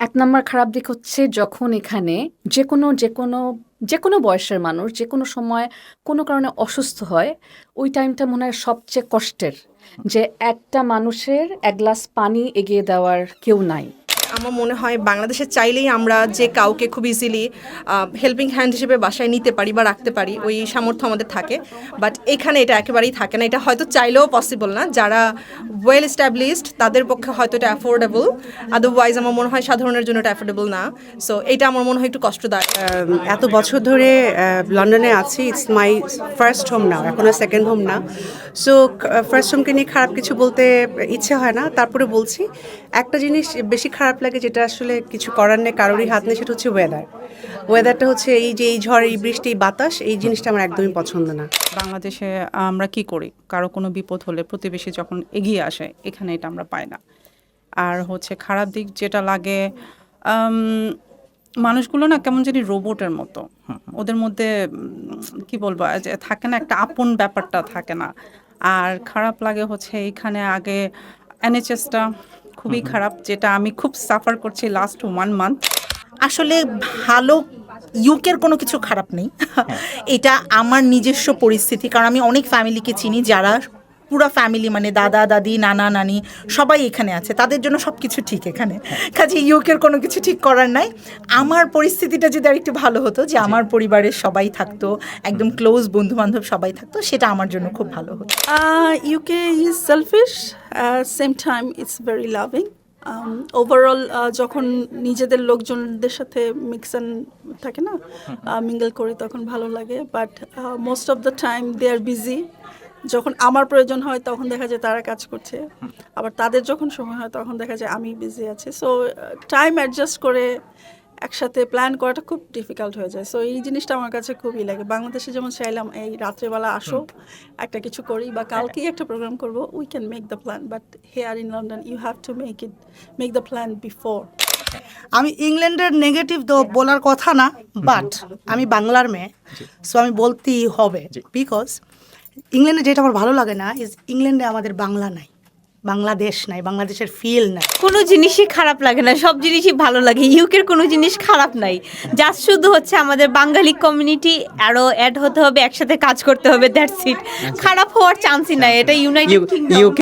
এক নম্বর খারাপ দিক হচ্ছে যখন এখানে যে কোনো যে কোনো যে কোনো বয়সের মানুষ যে কোনো সময় কোনো কারণে অসুস্থ হয়, ওই টাইমটা মনে হয় সবচেয়ে কষ্টের যে একটা মানুষের এক গ্লাস পানি এগিয়ে দেওয়ার কেউ নাই। আমার মনে হয় বাংলাদেশে চাইলেই আমরা যে কাউকে খুব ইজিলি হেল্পিং হ্যান্ড হিসেবে বাসায় নিতে পারি বা রাখতে পারি, ওই সামর্থ্য আমাদের থাকে। বাট এখানে এটা একেবারেই থাকে না। এটা হয়তো চাইলেও পসিবল না। যারা ওয়েল এস্টাবলিশড তাদের পক্ষে হয়তো এটা অ্যাফোর্ডেবল আদারওয়াইজ আমার মনে হয় সাধারণের জন্য এটা অ্যাফোর্ডেবল না। সো এটা আমার মনে হয় একটু কষ্টদায়ক। এত বছর ধরে লন্ডনে আছি। ইটস মাই ফার্স্ট হোম না এখন আর সেকেন্ড হোম না। সো ফার্স্ট হোমকে নিয়ে খারাপ কিছু বলতে ইচ্ছে হয় না। তারপরে বলছি, একটা জিনিস বেশি খারাপ লাগে যেটা আসলে কিছু করার নেই, কারোরই হাত নেই, সেটা হচ্ছে ওয়েদার ওয়েদারটা হচ্ছে এই যে এই ঝড়, এই বৃষ্টি বাতাস, এই জিনিসটা আমার একদমই পছন্দ না। বাংলাদেশে আমরা কি করি? কারও কোনো বিপদ হলে প্রতিবেশী যখন এগিয়ে আসে, এখানে এটা আমরা পাই না। আর হচ্ছে খারাপ দিক যেটা লাগে মানুষগুলো না কেমন জানি রোবটের মতো। ওদের মধ্যে কি বলব যে থাকে না একটা আপন ব্যাপারটা থাকে না। আর খারাপ লাগে হচ্ছে এইখানে আগে এনএচএসটা খুবই খারাপ যেটা আমি খুব সাফার করছি লাস্ট ওয়ান মান্থ আসলে ভালো ইউকের কোনো কিছু খারাপ নেই। এটা আমার নিজস্ব পরিস্থিতি কারণ আমি অনেক ফ্যামিলিকে চিনি যারা পুরো ফ্যামিলি মানে দাদা দাদি নানা নানি সবাই এখানে আছে। তাদের জন্য সব কিছু ঠিক এখানে। কাজে ইউকের কোনো কিছু ঠিক করার নাই। আমার পরিস্থিতিটা যদি আর একটু ভালো হতো যে আমার পরিবারের সবাই থাকতো একদম ক্লোজ বন্ধু বান্ধব সবাই থাকতো সেটা আমার জন্য খুব ভালো হতো। UK is is same time it's loving. Um, overall যখন নিজেদের লোকজনদের সাথে মিক্স অ্যান্ড থাকে না মিঙ্গল করি তখন ভালো লাগে। But most of the time they are busy যখন আমার প্রয়োজন হয় তখন দেখা যায় তারা কাজ করছে। আবার তাদের যখন সময় হয় তখন দেখা যায় আমি বিজি আছি। সো টাইম অ্যাডজাস্ট করে একসাথে প্ল্যান করাটা খুব ডিফিকাল্ট হয়ে যায়। সো এই জিনিসটা আমার কাছে খুবই লাগে। বাংলাদেশে যেমন চাইলাম এই রাত্রেবেলা আসো একটা কিছু করি বা কালকেই একটা প্রোগ্রাম করব we can make the plan but here in London you have to make it make the plan before আমি ইংল্যান্ডের নেগেটিভ তো বলার কথা না বাট আমি বাংলার মেয়ে সো আমি বলতেই হবে। বিকজ ইংল্যান্ডে যেটা আমার ভালো লাগে না ইজ ইংল্যান্ডে আমাদের বাংলা নাই বাংলাদেশ নাই বাংলাদেশের ফিল নাই। কোনো জিনিসই খারাপ লাগে না সব জিনিসই ভালো লাগে। ইউকের কোনো জিনিস খারাপ নাই জাস্ট শুধু হচ্ছে আমাদের বাঙালি কমিউনিটি আরও অ্যাড হতে হবে একসাথে কাজ করতে হবে দ্যাটস ইট খারাপ হওয়ার চান্সই নাই এটা ইউনাইটেড ইউকে